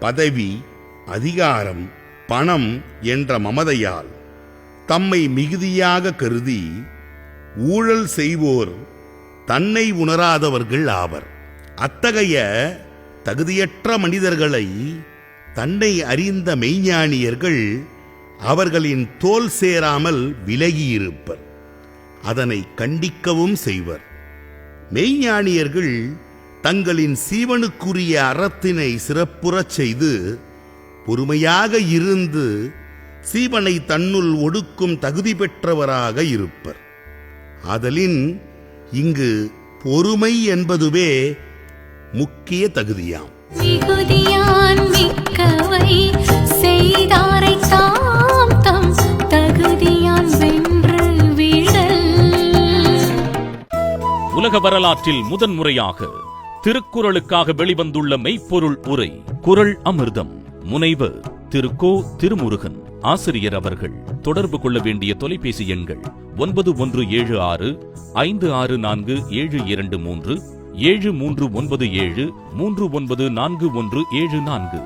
பதவி அதிகாரம் பணம் என்ற மமதையால் தம்மை மிகுதியாக கருதி ஊழல் செய்வோர் தன்னை உணராதவர்கள் ஆவர். அத்தகைய தகுதியற்ற மனிதர்களை தன்னை அறிந்த மெய்ஞானியர்கள் அவர்களின் தோல் சேராமல் விலகியிருப்பர். அதனை கண்டிக்கவும் செய்வர். மெய்ஞானியர்கள் தங்களின் சீவனுக்குரிய அறத்தினை சிறப்புறச் செய்து பொறுமையாக இருந்து சீவனை தன்னுள் ஒடுக்கும் தகுதி பெற்றவராக இருப்பர். ஆதலின் இங்கு பொறுமை என்பதுவே முக்கிய தகுதியாம். மிகுதியான் மிக்கவை செய்தாரை தாம் தம் தகுதியான் வென்று விடல் உலக வரலாற்றில் முதன்முறையாக திருக்குறளுக்காக வெளிவந்துள்ள மெய்ப்பொருள் உரை குரல் அமிர்தம். முனைவர் திரு கோ திருமுருகன் ஆசிரியர் அவர்கள். தொடர்பு கொள்ள வேண்டிய தொலைபேசி எண்கள் ஒன்பது ஒன்று ஏழு ஆறு ஐந்து ஆறு நான்கு ஏழு இரண்டு மூன்று ஏழு மூன்று ஒன்பது ஏழு மூன்று ஒன்பது நான்கு ஒன்று ஏழு நான்கு.